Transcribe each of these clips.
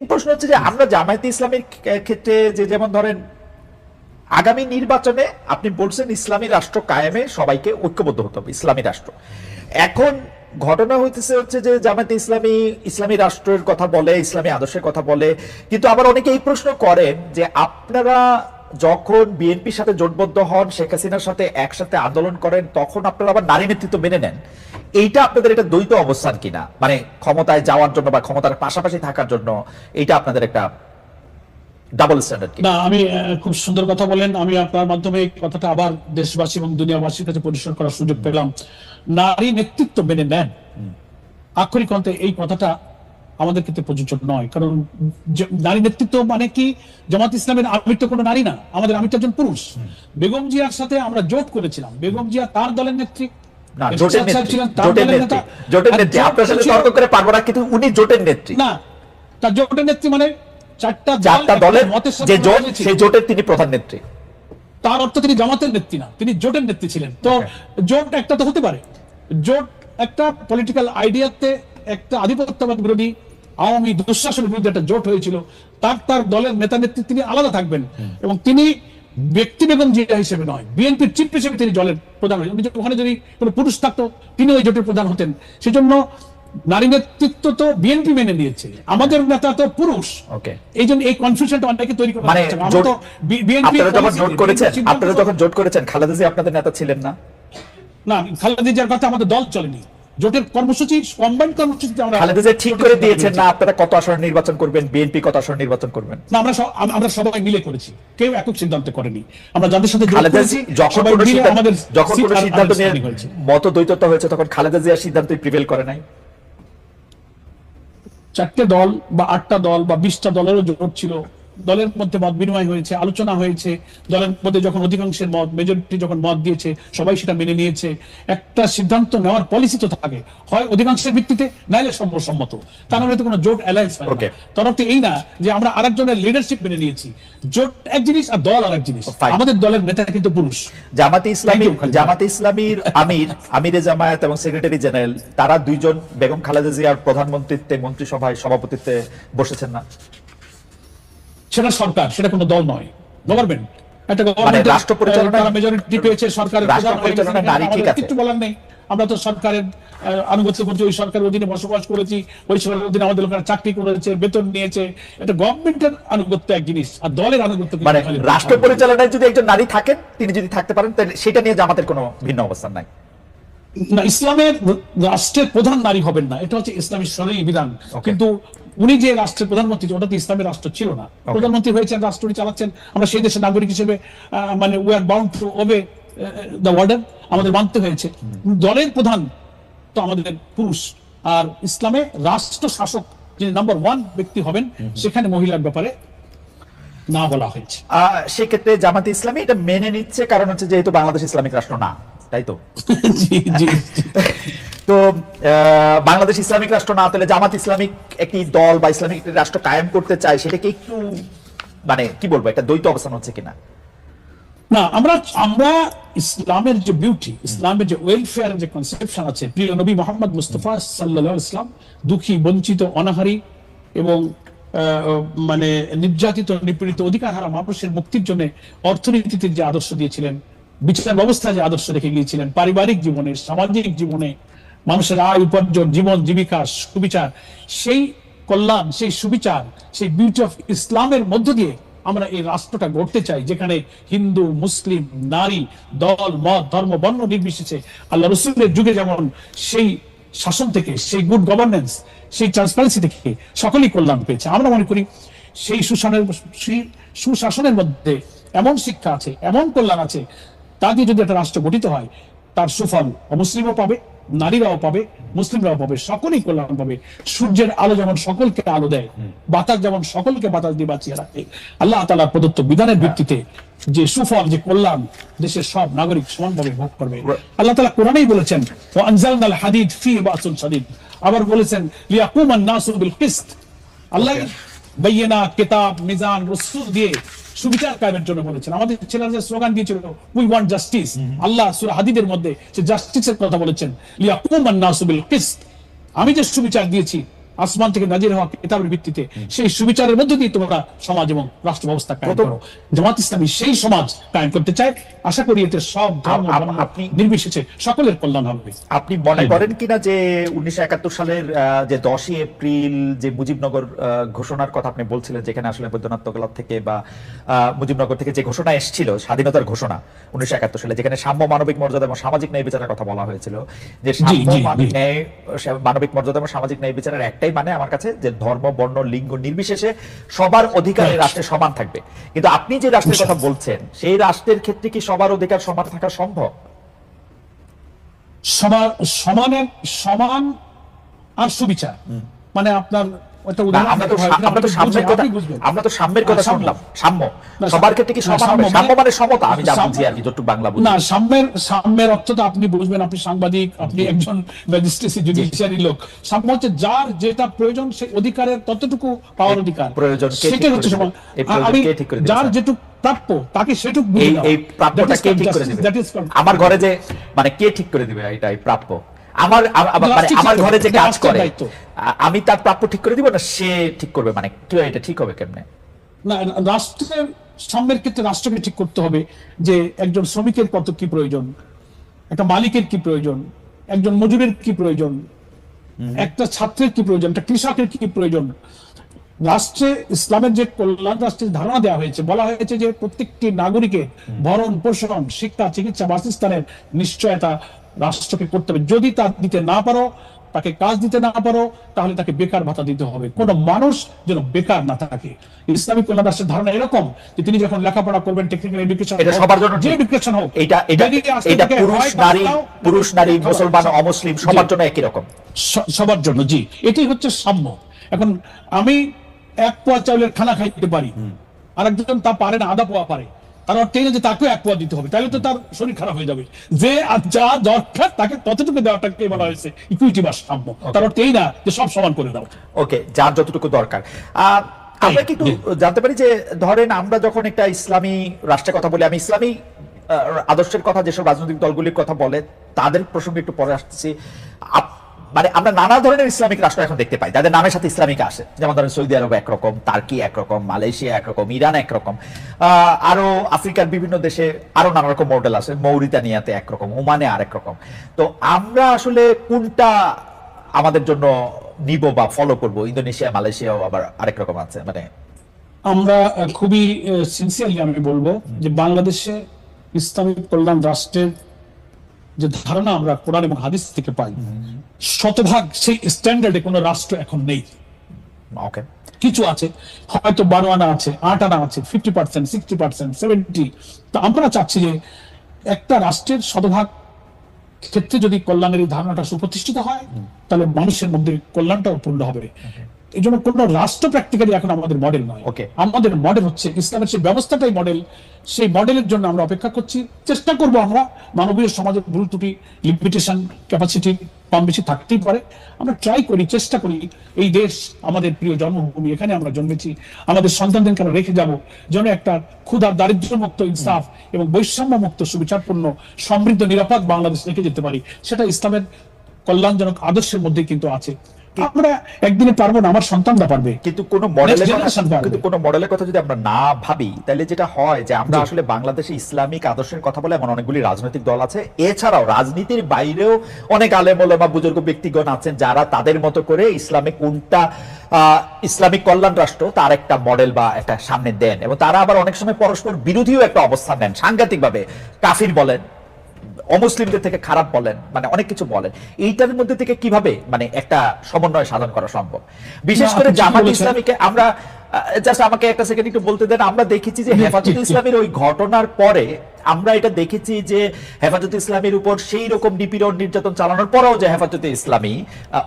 প্রশ্ন হচ্ছে যে আমরা জামায়াতে ইসলামের ক্ষেত্রে যে যেমন ধরেন, আগামী নির্বাচনে আপনি বলছেন ইসলামী রাষ্ট্র কায়েমে সবাইকে ঐক্যবদ্ধ হতে হবে, ইসলামী রাষ্ট্র। এখন ঘটনা হইতেছে হচ্ছে যে জামায়াতে ইসলামী ইসলামী রাষ্ট্রের কথা বলে, ইসলামী আদর্শের কথা বলে, কিন্তু আবার অনেকে এই প্রশ্ন করেন যে আপনারা যখন বিএনপির সাথে জোটবদ্ধ হন, শেখ হাসিনার সাথে একসাথে আন্দোলন করেন, তখন আপনারা আবার নারী নেতৃত্ব মেনে নেন। এইটা আপনাদের একটা দ্বৈত অবস্থান কিনা? মানে ক্ষমতায় যাওয়ার জন্য বা ক্ষমতার পাশাপাশি থাকার জন্য এইটা আপনাদের একটা ডাবল স্ট্যান্ডার্ড না আমি খুব সুন্দর কথা বলেন। আমি আপনার মাধ্যমে এই কথাটা আবার দেশবাসী এবং দুনিয়াবাসীর কাছে পরিষ্কার করার সুযোগ পেলাম। নারী নেতৃত্ব মেনে নেন। আক্ষরিক অন্তে এই কথাটা আমাদের ক্ষেত্রে প্রযোজ্য নয়। কারণ নারী নেতৃত্ব মানে কি? জামাত ইসলামের আমির তো কোনো নারী না। আমাদের আমির তো একজন পুরুষ। বেগম জিয়ার সাথে আমরা জোট করেছিলাম। বেগম জিয়া তার দলের নেত্রী। জোটের নেত্রী ছিলেন জোটের নেত্রী জোটের নেত্রী জোট আপনার সাথে তর্ক করে পারব না কিন্তু উনি জোটের নেত্রী। না তার জোটের নেত্রী মানে চারটা চারটা দলের যে জোট সেই জোটের তিনি প্রধান নেত্রী। তার অর্থ তিনি জামাতের নেত্রী না তিনি জোটের নেত্রী ছিলেন। তো জোট একটা তো হতে পারে। জোট একটা পলিটিক্যাল আইডিয়াতে একটা আধিপত্যবাদ বিরোধী আওয়ামী দুঃশাসনের বিরুদ্ধে একটা জোট হয়েছিল। তার তার দলের নেতা নেত্রী তিনি আলাদা থাকবেন। এবং তিনি ব্যক্তি বেগম জিয়া হিসেবে নয় বিএনপির চিফ হিসেবে তিনি দলের প্রধান হয়েছেন ওখানে যদি কোনো পুরুষ থাকতো তিনি ওই জোটের প্রধান হতেন। সেজন্য নারী নেতৃত্ব তো বিএনপি মেনে নিয়েছে। আমাদের নেতা তো পুরুষ। ওকে এই জন্য এই কনফিউশনটা অনেকে তৈরি করে মানে আপনারা যখন জোট করেছেন আপনারা যখন জোট করেছেন খালেদা জিয়া আপনাদের নেতা ছিলেন না? না খালেদা জিয়ার কথা আমাদের দল চলেনি। জোটের কর্মসূচি কম্বাইন্ড কর্মসূচিতে আমরা খালেদা জিয়া ঠিক করে দিয়েছেন না আপনারা কত আসনে নির্বাচন করবেন বিএনপি কত আসনে নির্বাচন করবেন? না আমরা আমরা সবাই মিলে করেছি। কেউ একক সিদ্ধান্ত করেনি। আমরা যাদের সাথে খালেদা জি যখন কোনো সিদ্ধান্ত আমাদের যখন কোনো সিদ্ধান্ত নিয়ে মত দ্বৈততা হয়েছে তখন খালেদা জিয়ার সিদ্ধান্তই প্রিভেল করে নাই। চারটে দল বা আটটা দল বা বিশটা দলেরও জোট ছিল। দলের মধ্যে মত বিনিময় হয়েছে আলোচনা হয়েছে। দলের মধ্যে যখন অধিকাংশের মত মেজরিটি যখন মত দিয়েছে সবাই সেটা মেনে নিয়েছে। একটা সিদ্ধান্ত নেওয়ার পলিসি তো থাকে। হয় অধিকাংশের ভিত্তিতে নাইলে সর্বসম্মত তার মানে তো কোনো জোট অ্যালায়েন্স হয় না। তার অর্থ এই না যে আমরা আরেকজনের লিডারশিপ মেনে নিয়েছি। জোট এক জিনিস আর দল আর এক জিনিস আমাদের দলের নেতা কিন্তু পুরুষ। জামাতে ইসলামী। জামাতে ইসলামীর আমির আমিরে জামায়াত এবং সেক্রেটারি জেনারেল তারা দুইজন বেগম খালেদা জিয়ার প্রধানমন্ত্রীত্বে মন্ত্রিসভায় সভাপতিত্বে বসেছেন না? সেটা সরকার সেটা কোনো দল নয়। গভর্নমেন্ট একটা মানে গভর্নমেন্ট রাষ্ট্র পরিচালনায়- মেজরিটি পেয়েছে সরকারের রাষ্ট্র প্রধান গেছে, পরিচালনায় নারী ঠিক আমাদের আছে। কিচ্ছু বলার নেই। আমরা তো সরকারের আনুগত্য করছি ওই সরকারের অধীনে বসবাস করেছি ওই সরকারের অধীনে আমাদের লোকেরা চাকরি করেছে বেতন নিয়েছে। এটা গভর্নমেন্টের আনুগত্য এক জিনিস আর দলের আনুগত্য মানে রাষ্ট্র পরিচালনায় যদি একজন নারী থাকেন তিনি যদি থাকতে পারেন তাহলে সেটা নিয়ে জামাতের কোনো ভিন্ন অবস্থান নাই। ইসলামের রাষ্ট্রের প্রধান নারী হবেন না। এটা হচ্ছে ইসলামী শরীর বিধান। কিন্তু উনি যে রাষ্ট্রের প্রধানমন্ত্রী ওটা তো ইসলামের রাষ্ট্র ছিল না। প্রধানমন্ত্রী হয়েছেন রাষ্ট্রটি চালাচ্ছেন। আমরা সেই দেশের নাগরিক হিসেবে মানে we are bound to obey the order আমাদের মানতে হয়েছে। দলের প্রধান তো আমাদের পুরুষ। আর ইসলামে রাষ্ট্র শাসক যিনি নাম্বার ওয়ান ব্যক্তি হবেন সেখানে মহিলার ব্যাপারে না বলা হয়েছে। আহ, সেক্ষেত্রে জামাতে ইসলামী এটা মেনে নিচ্ছে কারণ হচ্ছে যেহেতু বাংলাদেশ ইসলামিক রাষ্ট্র না। তাই তো। তো বাংলাদেশ ইসলামিক রাষ্ট্র না তাহলে জামাত ইসলামিক একটি দল বা ইসলামিক একটি রাষ্ট্র কায়েম করতে চায় সেটাকে একটু মানে কি বলব একটা দ্বৈত অবস্থান হচ্ছে কিনা না আমরা আমরা ইসলামের যে বিউটি ইসলামের যে ওয়েলফেয়ার যে কনসেপশন আছে প্রিয় নবী মোহাম্মদ মুস্তফা সাল্লাহ ইসলাম দুঃখী বঞ্চিত অনাহারী এবং আহ, মানে নির্যাতিত নিপীড়িত অধিকার হারা মানুষের মুক্তির জন্য অর্থনীতিতে যে আদর্শ দিয়েছিলেন বিচার ব্যবস্থা যে আদর্শ রেখে গিয়েছিলেন, পারিবারিক জীবনে, সামাজিক জীবনে, মানুষের আয়, উপার্জন, জীবন, জীবিকা, সুবিচার, সেই কল্যাণ, সেই সুবিচার, সেই বিউটি অফ ইসলামের মধ্য দিয়ে আমরা এই রাষ্ট্রটা গড়তে চাই, যেখানে হিন্দু, মুসলিম, নারী, দল, মত, ধর্ম, বর্ণ নির্বিশেষে আল্লাহ রসুলের যুগে যেমন সেই শাসন থেকে, সেই গুড গভর্নেন্স সেই ট্রান্সপারেন্সি থেকে সকলেই কল্যাণ পেয়েছে। আমরা মনে করি সেই সুশাসনের সুশাসনের মধ্যে এমন শিক্ষা আছে, এমন কল্যাণ আছে তা দিয়ে যদি একটা রাষ্ট্র গঠিত হয় তার সুফল অমুসলিমও পাবে নারীরাও পাবে মুসলিমরাও পাবে সকলেই কল্যাণ পাবে। সূর্যের আলো যেমন সকলকে আলো দেয় বাতাস যেমন সকলকে বাতাস দিয়ে বাঁচিয়ে রাখে আল্লাহ তালা প্রদত্ত বিধানের ভিত্তিতে যে সুফল যে কল্যাণ দেশের সব নাগরিক সমানভাবে ভোগ করবে। আল্লাহ তালা কোরআনেই বলেছেন ও আনজালনাল হাদিদ ফি বাসুন সাদিদ আবার বলেছেন লিয়াকুমান নাসু বিল কিসত। আল্লাহ বাইয়েনা কেতাব মিজান রসুল দিয়ে সুবিচার কায়েমের জন্য বলেছেন। আমাদের ছেলেরা যে স্লোগান দিয়েছিল উই ওয়ান্ট জাস্টিস আল্লাহ সুরা হাদিদের মধ্যে সে জাস্টিসের কথা বলেছেন লিয়া কুমান নাসুবিল কিসত। আমি যে সুবিচার দিয়েছি আসমান থেকে নাজির হওয়া কিতাবের ভিত্তিতে সেই সুবিচারের মধ্যে দিয়ে তোমরা সমাজ এবং রাষ্ট্র ব্যবস্থা কায়েম করো জামাত ইসলামী সেই সমাজ কায়েম করতে চায় আশা করি এতে সব ধর্ম আপনি- নির্বিশেষে সকলের কল্যাণ হবে আপনি মনে। করেন কিনা যে উনিশশো একাত্তর সালের যে দশই এপ্রিল যে মুজিবনগর ঘোষণার কথা আপনি বলছিলেন যেখানে আসলে বৈদ্যনাথ ক্লাব থেকে বা আহ, মুজিবনগর থেকে যে ঘোষণা এসেছিল স্বাধীনতার ঘোষণা উনিশশো একাত্তর সালে যেখানে সাম্য মানবিক মর্যাদা এবং সামাজিক ন্যায় বিচারের কথা বলা হয়েছিল যে সাম্য মান- জি। ন্যায় মানবিক মর্যাদা এবং সামাজিক ন্যায় বিচারের একটাই মানে আমার কাছে যে ধর্ম বর্ণ লিঙ্গ নির্বিশেষে সবার অধিকার রাষ্ট্রে সমান থাকবে। কিন্তু আপনি যে রাষ্ট্রের কথা বলছেন সেই রাষ্ট্রের ক্ষেত্রে কি সবার অধিকার সমান থাকা সম্ভব? সমান সমানের সমান আর সুবিচার। মানে আপনার আমরা তো দিতে আমরা তো আপনি সাম্যের বুঝবেন, কথা আপনি আমরা তো সাম্যের কথা শুনলাম। সাম্য সবার ক্ষেত্রে কি সমান হবে? মানে- সাম্য মানে সমতা আমি যা বুঝি আর কি যতটুকু বাংলা বুঝি। না সাম্যের সাম্যের অর্থ আপনি বুঝবেন আপনি সাংবাদিক আপনি একজন ম্যাজিস্ট্রেসি জুডিশিয়ারি লোক। সাম্য হচ্ছে যার যেটা প্রয়োজন সেই অধিকারের ততটুকু পাওয়ার অধিকার। প্রয়োজন সেটাই হচ্ছে সমান। আমি যার যেটুকু প্রাপ্য তাকে সেটুক এই এই প্রাপ্যটা কে ঠিক করে দিবে আমার ঘরে যে মানে কে ঠিক করে দিবে এটা এই প্রাপ্য? আমার মানে আমার ঘরে যে কাজ করে আমি তার প্রাপ্য ঠিক করে দিব না? সে ঠিক করবে মানে কি এটা ঠিক হবে কেমনে? না রাষ্ট্রের সাম্যের ক্ষেত্রে রাষ্ট্রকে ঠিক করতে হবে যে একজন শ্রমিকের কত কি প্রয়োজন একটা মালিকের কি প্রয়োজন একজন মজুরের কি প্রয়োজন একটা ছাত্রের কি প্রয়োজন একটা কৃষকের কি প্রয়োজন। রাষ্ট্রে ইসলামের যে কল্যাণ রাষ্ট্রের ধারণা দেওয়া হয়েছে বলা হয়েছে যে প্রত্যেকটি নাগরিকের ভরণ পোষণ শিক্ষা চিকিৎসা বাসস্থানের নিশ্চয়তা রাষ্ট্রকে করতে হবে। যদি তা দিতে না পারো তাকে কাজ দিতে না পারো তাহলে তাকে বেকার ভাতা দিতে হবে। কোনো মানুষ যেন বেকার না থাকে। ইসলামিক কল্যাণ রাষ্ট্রের ধারণা এরকম যে তিনি যখন লেখাপড়া করবেন টেকনিক্যাল এডুকেশন এটা সবার জন্য যে এডুকেশন হোক এটা এটা এটা পুরুষ নারী পুরুষ নারী মুসলমান অমুসলিম সবার। জন্য একই রকম। সবার জন্য জি। এটাই হচ্ছে সাম্য। এখন আমি এক পোয়া চাউলের খানা খাইতে পারি। আর একজন তা পারে না আধা পোয়া পারে। তার অর্থ এই যে তাকেও এক দিতে হবে তাহলে তো তার শরীর খারাপ হয়ে যাবে। যে যা দরকার তাকে ততটুকু দেওয়াটাকে বলা হয়েছে ইকুইটি বা সাম্য। তার অর্থ এই না যে সব সমান করে দাও। ওকে যার যতটুকু দরকার। আমরা কি একটু জানতে পারি যে ধরেন আমরা যখন একটা ইসলামী রাষ্ট্রের কথা বলি আমি ইসলামী আদর্শের কথা যেসব রাজনৈতিক দলগুলির কথা বলে তাদের প্রসঙ্গে একটু পরে আসতেছি মানে আমরা নানা ধরনের ইসলামিক রাষ্ট্র এখন দেখতে পাই, যাদের নামের সাথে ইসলামিক আসে। যেমন ধরেন সৌদি আরব একরকম, তার্কি একরকম, মালয়েশিয়া একরকম, ইরান একরকম আরও আফ্রিকার বিভিন্ন দেশে আরও নানা রকম মডেল আছে, মৌরিতানিয়াতে একরকম, ওমানে আরেক রকম তো আমরা আসলে কোনটা আমাদের জন্য নিব বা ফলো করব? ইন্দোনেশিয়া, মালয়েশিয়াও আবার আরেক রকম আছে মানে আমরা খুবই সিনসিয়ারলি আমি বলব যে বাংলাদেশে ইসলামিক কল্যাণ রাষ্ট্রের যে ধারণা আমরা কোরআন এবং হাদিস থেকে পাই। শতভাগ সেই স্ট্যান্ডার্ডে কোনো রাষ্ট্র এখন নেই। ওকে কিছু আছে হয়তো বারো আনা আছে আট আনা আছে fifty percent sixty percent seventy তো আমরা চাচ্ছি যে একটা রাষ্ট্রের শতভাগ ক্ষেত্রে যদি কল্যাণের এই ধারণাটা সুপ্রতিষ্ঠিত হয় তাহলে মানুষের মধ্যে কল্যাণটাও পূর্ণ হবে। এই জন্য কোন রাষ্ট্র প্র্যাকটিক্যালি এখন আমাদের মডেল নয়। Okay. আমাদের মডেল হচ্ছে ইসলামের সেই ব্যবস্থাটাই মডেল সেই মডেলের জন্য আমরা অপেক্ষা করছি। চেষ্টা করব আমরা মানবীয় সমাজের ভুল ত্রুটি লিমিটেশন ক্যাপাসিটি কম বেশি থাকতেই পারে। আমরা ট্রাই করি চেষ্টা করি এই দেশ আমাদের প্রিয় জন্মভূমি এখানে আমরা জন্মেছি আমাদের সন্তানদেরকে আমরা রেখে যাব যেন একটা ক্ষুধার দারিদ্র মুক্ত ইনসাফ এবং বৈষম্য মুক্ত সুবিচারপূর্ণ সমৃদ্ধ নিরাপদ বাংলাদেশ রেখে যেতে পারি। সেটা ইসলামের কল্যাণজনক আদর্শের মধ্যে কিন্তু আছে। আমরা একদিনে পারব না আমার সন্তানরা পারবে। কিন্তু কোন মডেলের কথা কিন্তু কোন মডেলের কথা যদি আমরা না ভাবি তাহলে যেটা হয় যে আমরা আসলে বাংলাদেশে ইসলামিক আদর্শের কথা বলে এমন অনেকগুলি রাজনৈতিক দল আছে। এছাড়াও রাজনীতির বাইরেও অনেক আলেম ওলামা বুজুর্গ ব্যক্তিগণ আছেন যারা তাদের মতো করে ইসলামিক কোনটা আহ, ইসলামিক কল্যাণ রাষ্ট্র তার একটা মডেল বা একটা সামনে দেন। এবং তারা আবার অনেক সময় পরস্পর বিরোধীও একটা অবস্থান নেন। সাংঘাতিক ভাবে কাফির বলেন অমুসলিমদের থেকে খারাপ বলেন মানে অনেক কিছু বলেন এইটার মধ্যে থেকে কীভাবে মানে একটা সমন্বয় সাধন করা সম্ভব? বিশেষ করে জামাত ইসলামীকে আমরা জাস্ট আমাকে একটা সেকেন্ড একটু বলতে দেন আমরা দেখেছি যে হেফাজত। ইসলামের ওই ঘটনার পরে আমরা এটা দেখেছি যে হেফাজত ইসলামের উপর সেই রকম নিপীড়ন নির্যাতন চালানোর পরেও যে হেফাজত ইসলামী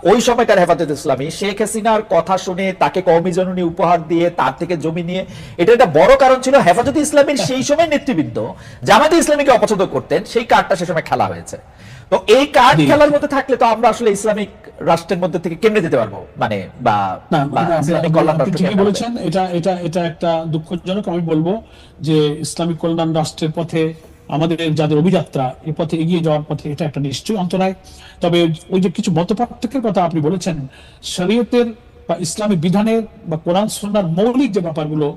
ওই সময়কার হেফাজত ইসলামী শেখ হাসিনার কথা শুনে তাকে কওমি জননী উপহার দিয়ে তার থেকে জমি নিয়ে এটা একটা বড় কারণ ছিল হেফাজত ইসলামের সেই সময় নেতৃবৃন্দ জামাতে ইসলামীকে অপছন্দ করতেন সেই কার্ডটা সে সময় খেলা হয়েছে। তো এই কার্ড খেলার মধ্যে থাকলে তো আমরা আসলে ইসলামিক রাষ্ট্রের মধ্যে থেকে কেমনে যেতে পারব? মানে বা ইসলামিক কল্যাণ রাষ্ট্র ঠিকই হবে? বলেছেন এটা এটা এটা একটা দুঃখজনক আমি বলব যে ইসলামিক কল্যাণ রাষ্ট্রের পথে আমাদের যাদের অভিযাত্রা, এ পথে এগিয়ে যাওয়ার পথে এটা একটা নিশ্চয়ই অন্তরায় তবে ওই যে কিছু মত পার্থক্যের কথা আপনি বলেছেন, শরীয়তের বা ইসলামী বিধানের বা কোরআন সন্ন্যার মৌলিক যে ব্যাপারগুলো,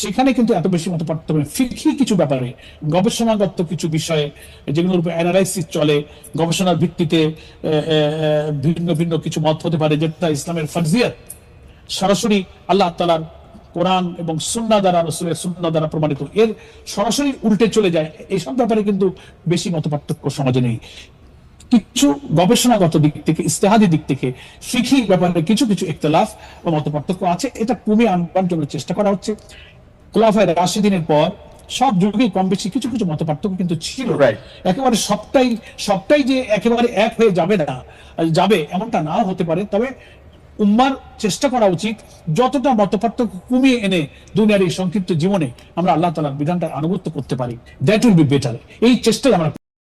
সেখানে কিন্তু এত বেশি মত পার্থক্য ফিকি কিছু ব্যাপারে, গবেষণাগত কিছু বিষয়ে যেগুলোর উপর অ্যানালাইসিস চলে, গবেষণার ভিত্তিতে ভিন্ন ভিন্ন কিছু মত হতে পারে, যেটা ইসলামের ফার্জিয়াত সরাসরি আল্লাহ তালার কোরআন এবং সুন্না দ্বারা রসুলের সুন্না দ্বারা প্রমাণিত। এর সরাসরি উল্টে চলে যায়। এইসব ব্যাপারে কিন্তু বেশি মত পার্থক্য সমাজে নেই। কিছু গবেষণাগত দিক থেকে ইস্তেহাদি দিক থেকে ফিখি ব্যাপারে কিছু কিছু ইখতলাফ বা মত পার্থক্য আছে। এটা কমিয়ে আনবার জন্য চেষ্টা করা হচ্ছে। খোলাফায় রাশি দিনের পর সব যুগে কম বেশি কিছু কিছু মত পার্থক্য কিন্তু ছিল. একেবারে সবটাই সবটাই যে একেবারে এক হয়ে যাবে না যাবে এমনটা নাও হতে পারে। তবে উম্মার চেষ্টা করা উচিত যতটা মতপার্থক্য কমিয়ে এনে দুনিয়ার এই সংক্ষিপ্ত জীবনে আমরা আল্লাহ তালার বিধানটা আনুগত্য করতে পারি। দ্যাট উইল বি বেটার এই চেষ্টাই আমরা